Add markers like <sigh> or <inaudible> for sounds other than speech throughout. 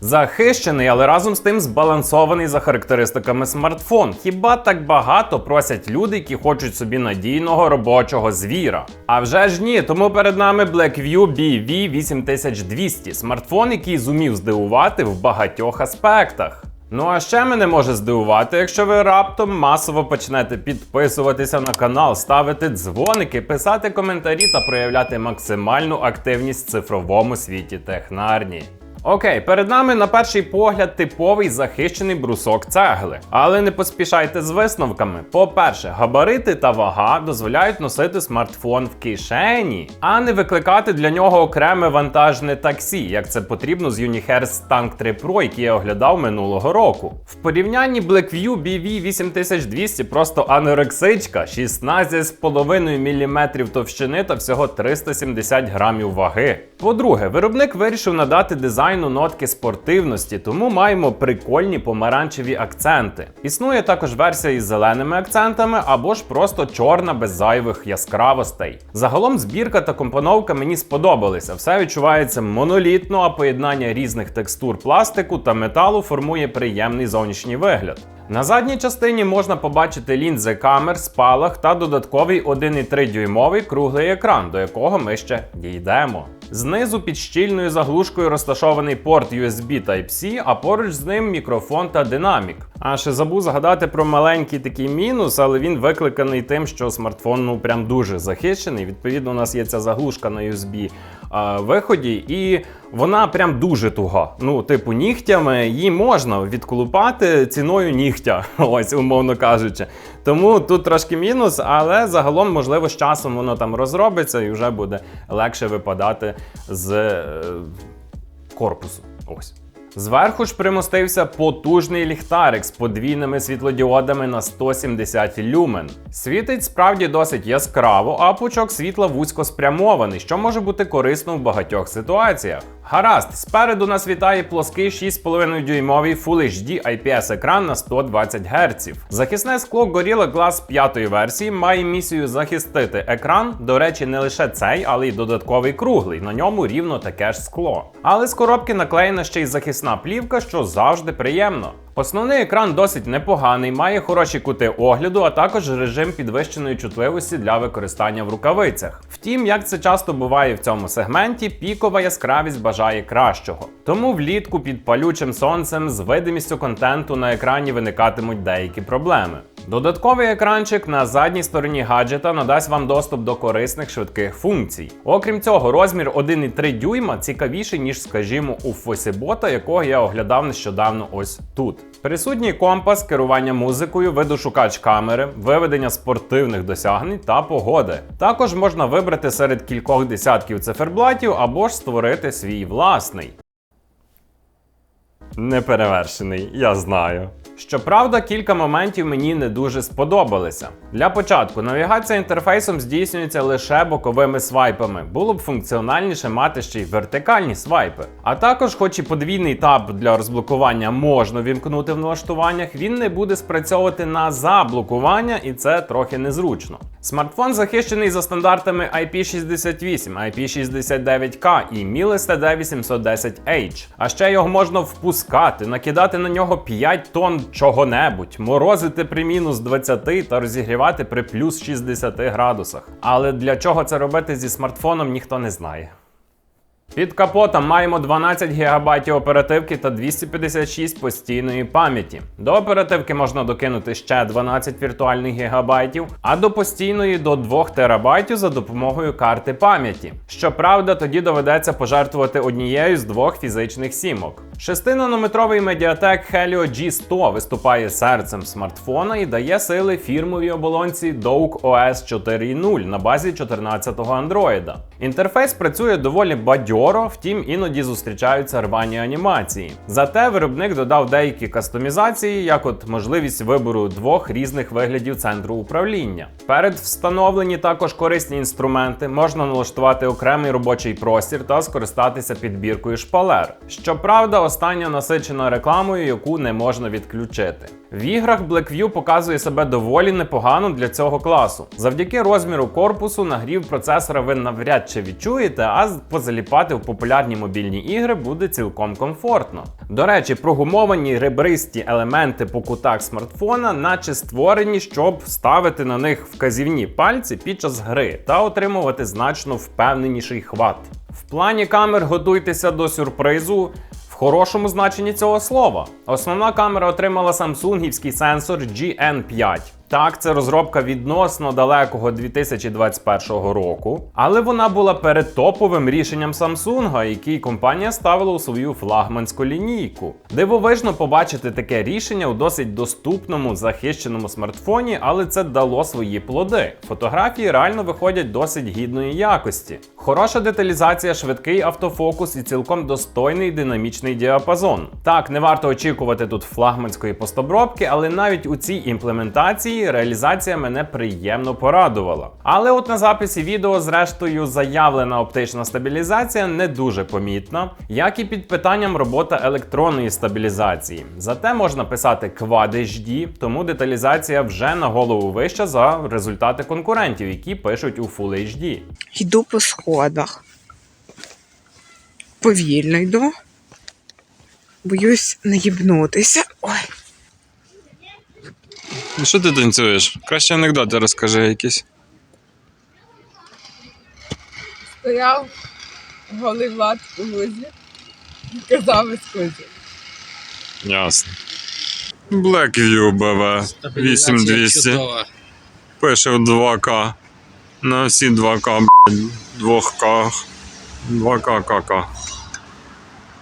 Захищений, але разом з тим збалансований за характеристиками смартфон. Хіба так багато просять люди, які хочуть собі надійного робочого звіра? А вже ж ні, тому перед нами Blackview BV 8200, смартфон, який зумів здивувати в багатьох аспектах. Ну а ще мене може здивувати, якщо ви раптом масово почнете підписуватися на канал, ставити дзвоники, писати коментарі та проявляти максимальну активність в цифровому світі технарні. Окей, перед нами на перший погляд типовий захищений брусок цегли. Але не поспішайте з висновками. По-перше, габарити та вага дозволяють носити смартфон в кишені, а не викликати для нього окреме вантажне таксі, як це потрібно з Unihertz Tank 3 Pro, який я оглядав минулого року. В порівнянні Blackview BV 8200 просто анорексичка, 16,5 мм товщини та всього 370 грамів ваги. По-друге, виробник вирішив надати дизайну нотки спортивності, тому маємо прикольні помаранчеві акценти. Існує також версія із зеленими акцентами або ж просто чорна без зайвих яскравостей. Загалом збірка та компоновка мені сподобалися. Все відчувається монолітно, а поєднання різних текстур пластику та металу формує приємний зовнішній вигляд. На задній частині можна побачити лінзи камер, спалах та додатковий 1,3 дюймовий круглий екран, до якого ми ще дійдемо. Знизу під щільною заглушкою розташований порт USB Type-C, а поруч з ним мікрофон та динамік. А ще забув згадати про маленький такий мінус, але він викликаний тим, що смартфон ну прям дуже захищений. Відповідно, у нас є ця заглушка на USB виході, і вона прям дуже туга. Ну, типу, нігтями її можна відколупати ціною нігтя, <laughs> ось умовно кажучи. Тому тут трошки мінус, але загалом, можливо, з часом воно там розробиться і вже буде легше випадати з е, корпусу. Ось. Зверху ж примостився потужний ліхтарик з подвійними світлодіодами на 170 люмен. Світить справді досить яскраво, а пучок світла вузько спрямований, що може бути корисно в багатьох ситуаціях. Гаразд, спереду нас вітає плоский 6,5 дюймовий Full HD IPS екран на 120 Гц. Захисне скло Gorilla Glass 5 версії має місію захистити екран. До речі, не лише цей, але й додатковий круглий. На ньому рівно таке ж скло. Але з коробки наклеєна ще й захисна плівка, що завжди приємно. Основний екран досить непоганий, має хороші кути огляду, а також режим підвищеної чутливості для використання в рукавицях. Втім, як це часто буває в цьому сегменті, пікова яскравість бажає кращого. Тому влітку під палючим сонцем з видимістю контенту на екрані виникатимуть деякі проблеми. Додатковий екранчик на задній стороні гаджета надасть вам доступ до корисних швидких функцій. Окрім цього, розмір 1,3 дюйма цікавіший, ніж, скажімо, у Фосібота, якого я оглядав нещодавно ось тут. Присутній компас, керування музикою, видошукач камери, виведення спортивних досягнень та погоди. Також можна вибрати серед кількох десятків циферблатів або ж створити свій власний. Неперевершений, я знаю. Щоправда, кілька моментів мені не дуже сподобалися. Для початку, навігація інтерфейсом здійснюється лише боковими свайпами. Було б функціональніше мати ще й вертикальні свайпи. А також, хоч і подвійний таб для розблокування можна вімкнути в налаштуваннях, він не буде спрацьовувати на заблокування, і це трохи незручно. Смартфон захищений за стандартами IP68, IP69K і Miles TD810H. А ще його можна впускати, накидати на нього 5 тонн чого-небудь, морозити при мінус 20 та розігрівати при плюс 60 градусах. Але для чого це робити зі смартфоном, ніхто не знає. Під капотом маємо 12 ГБ оперативки та 256 постійної пам'яті. До оперативки можна докинути ще 12 віртуальних гігабайтів, а до постійної до 2 ТБ за допомогою карти пам'яті. Щоправда, тоді доведеться пожертвувати однією з двох фізичних сімок. 6-нанометровий Mediatek Helio G100 виступає серцем смартфона і дає сили фірмовій оболонці Dock OS 4.0 на базі 14-го Android. Інтерфейс працює доволі бадьоро, втім іноді зустрічаються рвані анімації. Зате виробник додав деякі кастомізації, як от можливість вибору двох різних виглядів центру управління. Перед встановлені також корисні інструменти, можна налаштувати окремий робочий простір та скористатися підбіркою шпалер. Щоправда, остання насичена рекламою, яку не можна відключити. В іграх Blackview показує себе доволі непогано для цього класу. Завдяки розміру корпусу нагрів процесора ви навряд чи відчуєте, а з- позаліпати в популярні мобільні ігри буде цілком комфортно. До речі, прогумовані ребристі елементи по кутах смартфона, наче створені, щоб ставити на них вказівні пальці під час гри та отримувати значно впевненіший хват. В плані камер готуйтеся до сюрпризу. Хорошому значенні цього слова. Основна камера отримала самсунгівський сенсор GN5. Так, це розробка відносно далекого 2021 року, але вона була перед топовим рішенням Samsung, який компанія ставила у свою флагманську лінійку. Дивовижно побачити таке рішення у досить доступному захищеному смартфоні, але це дало свої плоди. Фотографії реально виходять досить гідної якості. Хороша деталізація, швидкий автофокус і цілком достойний динамічний діапазон. Так, не варто очікувати тут флагманської постобробки, але навіть у цій імплементації реалізація мене приємно порадувала. Але от на записі відео, зрештою, заявлена оптична стабілізація не дуже помітна, як і під питанням робота електронної стабілізації. Зате можна писати Quad HD, тому деталізація вже на голову вища за результати конкурентів, які пишуть у Full HD. Йду по сходах. Повільно йду. Боюсь наїбнутися. Ой, Ну що ти танцюєш? Краще анекдоти розкажи якісь. стояв голий влад у лузі і казав із кузі. Ясно. Blackview BV 8200. Пише в 2К. На всі 2К, блядь, 2К. 2К КК.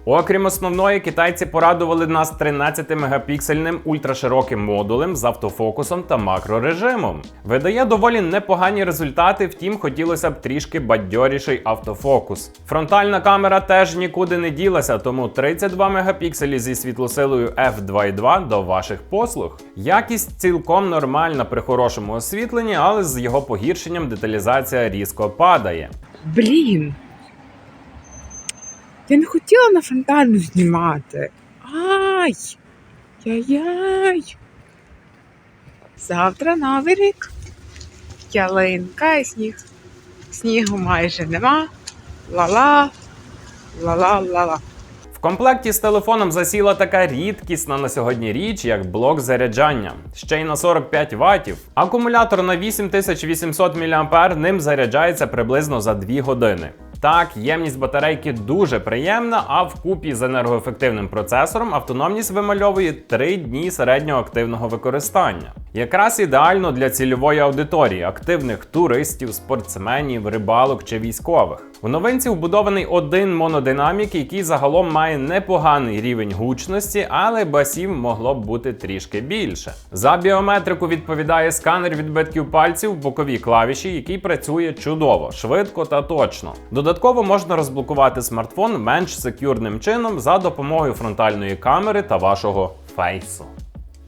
Окрім основної, китайці порадували нас 13-мегапіксельним ультрашироким модулем з автофокусом та макрорежимом. Видає доволі непогані результати, втім хотілося б трішки бадьоріший автофокус. Фронтальна камера теж нікуди не ділася, тому 32 мегапікселі зі світлосилою f2.2 до ваших послуг. Якість цілком нормальна при хорошому освітленні, але з його погіршенням деталізація різко падає. блін. Я не хотіла на фонтану знімати. Ай! Яй-яй. Завтра новий рік. Ялинка і сніг. Снігу майже нема. Ла-ла. Ла-ла-ла-ла. В комплекті з телефоном засіла така рідкісна на сьогодні річ, як блок заряджання, ще й на 45 ватів. Акумулятор на 8800 мАh ним заряджається приблизно за 2 години. Так, ємність батарейки дуже приємна, а вкупі з енергоефективним процесором автономність вимальовує 3 дні середнього активного використання. Якраз ідеально для цільової аудиторії активних туристів, спортсменів, рибалок чи військових. У новинці вбудований один монодинамік, який загалом має непоганий рівень гучності, але басів могло б бути трішки більше. За біометрику відповідає сканер відбитків пальців в боковій клавіші, який працює чудово, швидко та точно. Додатково можна розблокувати смартфон менш секюрним чином за допомогою фронтальної камери та вашого фейсу.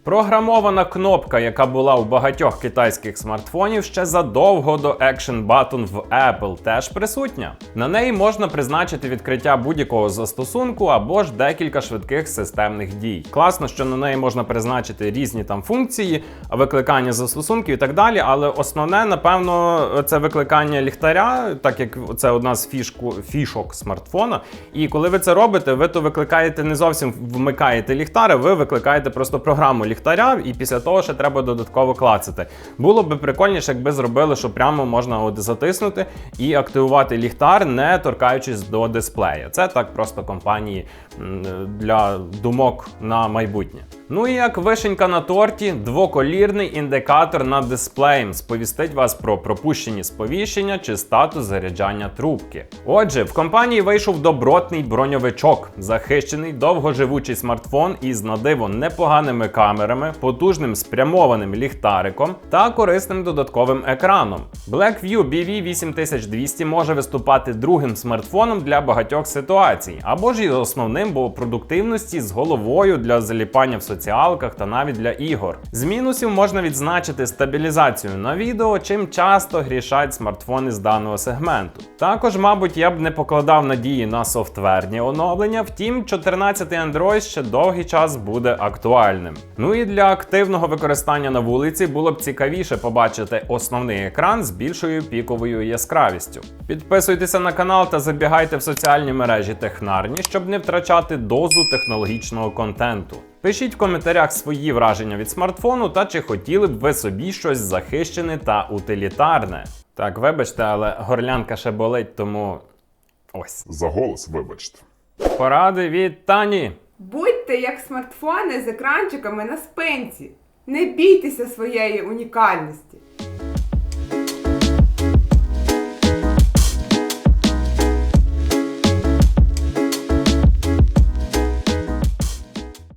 Програмована кнопка, яка була у багатьох китайських смартфонів ще задовго до Action Button в Apple, теж присутня. На неї можна призначити відкриття будь-якого застосунку або ж декілька швидких системних дій. Класно, що на неї можна призначити різні там функції, викликання застосунків і так далі. Але основне, напевно, це викликання ліхтаря, так як це одна з фішку, фішок смартфона. І коли ви це робите, ви то викликаєте не зовсім вмикаєте ліхтар, ви викликаєте просто програму ліхтаря, і після того ще треба додатково клацати. Було би прикольніше, якби зробили, що прямо можна от затиснути і активувати ліхтар, не торкаючись до дисплея. Це так просто компанії для думок на майбутнє. Ну і як вишенька на торті, двоколірний індикатор над дисплеєм сповістить вас про пропущені сповіщення чи статус заряджання трубки. Отже, в компанії вийшов добротний броньовичок, захищений довгоживучий смартфон із надиво непоганими камерами, потужним спрямованим ліхтариком та корисним додатковим екраном. Blackview BV8200 може виступати другим смартфоном для багатьох ситуацій, або ж і основним, бо продуктивності з головою для заліпання в соціальних соціалках та навіть для ігор. З мінусів можна відзначити стабілізацію на відео, чим часто грішать смартфони з даного сегменту. Також, мабуть, я б не покладав надії на софтверні оновлення, втім, 14 Android ще довгий час буде актуальним. Ну і для активного використання на вулиці було б цікавіше побачити основний екран з більшою піковою яскравістю. Підписуйтеся на канал та забігайте в соціальні мережі Технарні, щоб не втрачати дозу технологічного контенту. Пишіть в коментарях свої враження від смартфону та чи хотіли б ви собі щось захищене та утилітарне. Так, вибачте, але горлянка ще болить, тому ось. За голос, вибачте. Поради від Тані. Будьте як смартфони з екранчиками на спинці. Не бійтеся своєї унікальності.